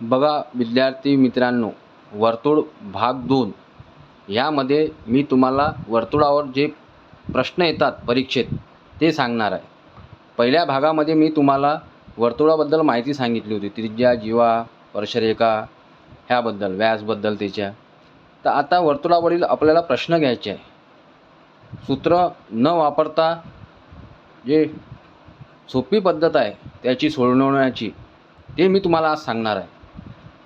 बघा विद्यार्थी मित्रांनो वर्तुळ भाग दोन. यामध्ये मी तुम्हाला वर्तुळावर जे प्रश्न येतात परीक्षेत ते सांगणार आहे. पहिल्या भागामध्ये मी तुम्हाला वर्तुळाबद्दल माहिती सांगितली होती. त्रिज्या जीवा स्पर्शरेखा ह्याबद्दल व्यासबद्दल त्याच्या. तर आता वर्तुळावरील आपल्याला प्रश्न घ्यायचे आहे. सूत्र न वापरता जे सोपी पद्धत आहे त्याची सोडवण्याची ते मी तुम्हाला आज सांगणार आहे.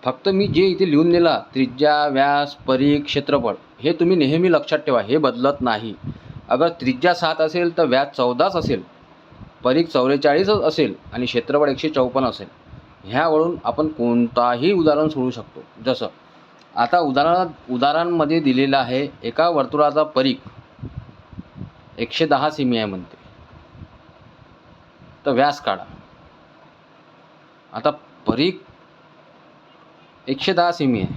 फक्त मी जे इथे लिहून दिला त्रिज्या व्यास परीख क्षेत्रफळ हे तुम्ही नेहमी लक्षात ठेवा हे बदलत नाही. अगर त्रिज्या सात असेल तर व्यास चौदाच असेल परीख चौवेचाळीसच असेल आणि क्षेत्रफळ एकशे चौपन्न असेल. ह्यावरून आपण कोणताही उदाहरण सोडू शकतो. जसं आता उदाहरणात उदाहरणांमध्ये दिलेलं आहे एका वर्तुळाचा परीख एकशे दहा सेमी आहे म्हणते. तर व्यास काढा. आता परीख एकशे दहा सेमी आहे.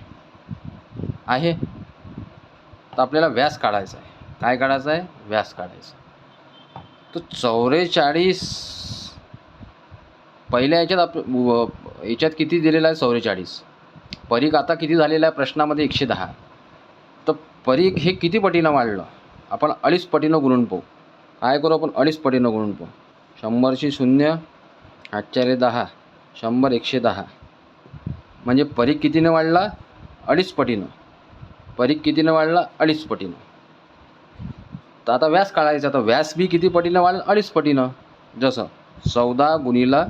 आहे? तर आपल्याला व्यास काढायचा आहे. काय काढायचं आहे? व्यास काढायचा तर चौवेचाळीस पहिल्या याच्यात आप याच्यात किती दिलेला आहे? चौवेचाळीस परीघ आता किती झालेला आहे? प्रश्नामध्ये एकशे दहा. तर परीघ हे किती पटीनं वाढलं? आपण अडीच पटीनं गुणून पाहू. काय करू आपण? अडीच पटीनं गुणून पाहू. शंभरशी शून्य आठचारे दहा. शंभर एकशे दहा. म्हणजे परीख कितीनं वाढला? अडीच पटीनं. परीख कितीनं वाढला? अडीच पटीनं. तर आता व्यास काढायचा. तर व्यास बी किती पटीनं वाढलं? अडीच पटीनं. जसं चौदा गुणीला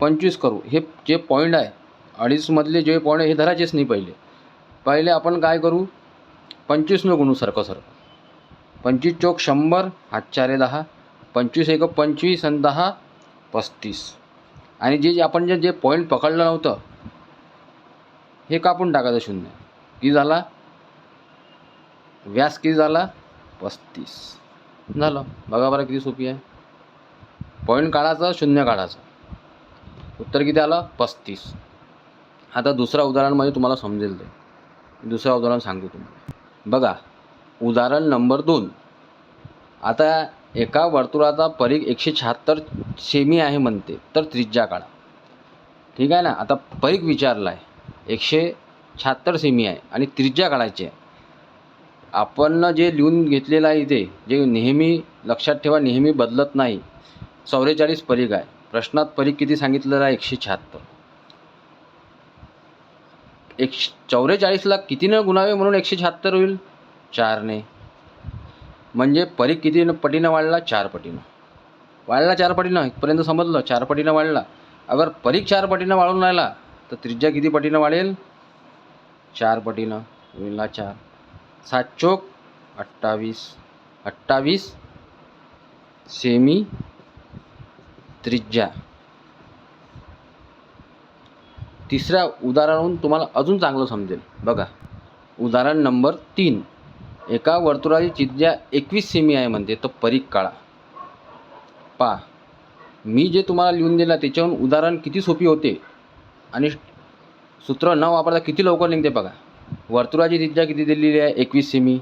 पंचवीस करू. हे जे पॉईंट आहे अडीचमधले जे पॉईंट आहे हे धरायचेच नाही पहिले. पहिले आपण काय करू? पंचवीसनं गुणू सारखं सारखं पंचवीस चौक शंभर हातचारे दहा. पंचवीस एक पंचवीस आणि दहा पस्तीस. आणि जे जे आपण जे जे पॉईंट पकडलं नव्हतं हे कापून टाकायचं शून्य. किती झाला? व्यास किती झाला? पस्तीस. झालं. बघा बरं किती सोपी आहे. पॉईंट काढायचा शून्य काढायचं. उत्तर किती आलं? पस्तीस. आता दुसरा उदाहरणमध्ये म्हणजे तुम्हाला समजेल ते. दुसरं उदाहरण सांगतो तुम्हाला. बघा. उदाहरण नंबर दोन. आता एका वर्तुळाचा परीघ एकशे शहात्तर सेमी आहे म्हणते. तर त्रिज्या काढा. ठीक आहे ना? आता परीघ विचारला आहे एकशे शहात्तर सेमी आहे आणि त्रिज्या काढायची आहे. आपण जे लिहून घेतलेलं आहे इथे जे नेहमी लक्षात ठेवा नेहमी बदलत नाही. चौवेचाळीस परीघ आहे. प्रश्नात परीघ किती सांगितलेलं आहे? एकशे शहात्तर. एक चौवेचाळीसला कितीनं गुणावे म्हणून एकशे शहात्तर होईल? चारने. म्हणजे परीघ किती पटीनं वाढला? चार पटीनं. वाढला चार पटीनं? इथपर्यंत समजलं? चार पटीनं वाढला. अगर परीघ चार पटीनं वाढून राहिला तर त्रिज्या किती पटीनं वाढेल? चार पटीनं. गुणिला चार. सात चोक अठ्ठावीस. अठ्ठावीस सेमी त्रिज्या. तिसऱ्या उदाहरणाहून तुम्हाला अजून चांगलं समजेल. बघा. उदाहरण नंबर तीन. एका वर्तुळाची त्रिज्या एकवीस सेमी आहे म्हणते तर परीख काळा पा मी जे तुम्हाला लिहून दिलं त्याच्याहून उदाहरण किती सोपी होते? आणि सूत्र न वापरता किती लवकर निघते बघा. वर्तुळाची त्रिज्या किती दिलेली आहे? एकवीस सेमी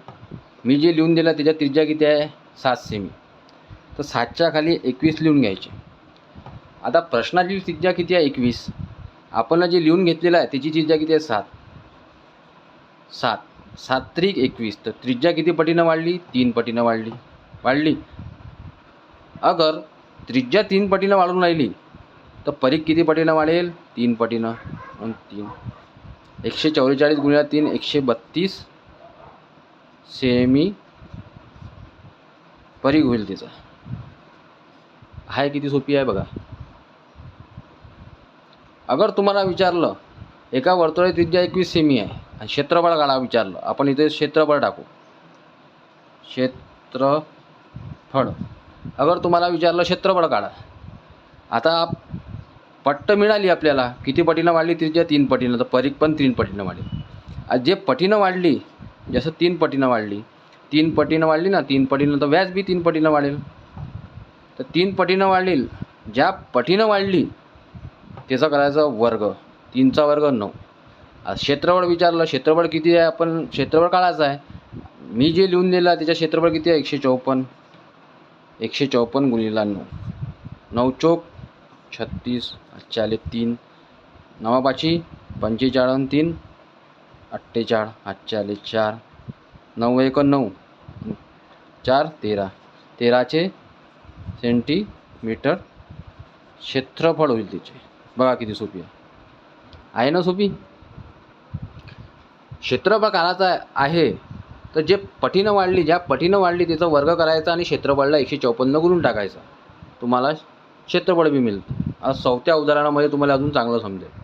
मी जे लिहून दिलं त्याच्यात त्रिज्या किती आहे? सात सेमी तर सातच्या खाली एकवीस लिहून घ्यायचे. आता प्रश्नाची त्रिज्या किती आहे? एकवीस. आपण जे लिहून घेतलेलं आहे त्याची त्रिज्या किती आहे? सात. सात. सात त्रिक एकवीस. तर त्रिज्या किती पटीनं वाढली? तीन पटीनं वाढली. वाढली. अगर त्रिज्या तीन पटीनं वाढून राहिली तर परीघ किती पटीनं वाढेल? तीन पटीनं. आणि तीन. एकशे चौवेचाळीस गुणिले तीन एकशे बत्तीस. सेमी परीघ होईल तिचा. आहे किती सोपी आहे बघा. अगर तुम्हाला विचारलं एका वर्तुळाची त्रिज्या एकवीस सेमी आहे आणि क्षेत्रफळ काढा विचारलं आपण इथे क्षेत्रफळ टाकू. क्षेत्रफळ. अगर तुम्हाला विचारलं क्षेत्रफळ काढा. आता पट्ट मिळाली आपल्याला. किती पटीनं वाढली? त्रिज्या तीन पटीनं. तर परीघ पण तीन पटीनं वाढली. आज जे पटीनं वाढली जसं तीन पटीनं वाढली तीन पटीनं वाढली ना तीन पटीनं तर व्याज बी तीन पटीनं वाढेल. तर तीन पटीनं वाढेल. ज्या पटीनं वाढली त्याचा करायचा वर्ग. तीनचा वर्ग नऊ. आज क्षेत्रफळ विचारलं क्षेत्रफळ किती आहे आपण? क्षेत्रफळ काढायचं आहे. मी जे लिहून दिलं त्याच्या क्षेत्रफळ किती आहे? एकशे चौपन्न. एकशे चौपन्न गुणिला नऊ. नऊ चोक छत्तीस चाले तीन. नवा पाची पंचेचाळ तीन. अठ्ठेचाळ आजचे चार. नऊ एकोणनऊ. चार तेरा. तेराचे सेंटीमीटर क्षेत्रफळ होईल तिचे. बघा किती सोपी आहे. आहे ना सोपी? क्षेत्रफळ काढायचं आहे तर जे पटीनं वाढली ज्या पटीनं वाढली तिचा वर्ग करायचा आणि क्षेत्रफळला एकशे चौपन्न करून टाकायचा. तुम्हाला क्षेत्रफळ बी मिळतं. आज चौथ्या उदाहरणामध्ये तुम्हाला अजून चांगलं समजेल.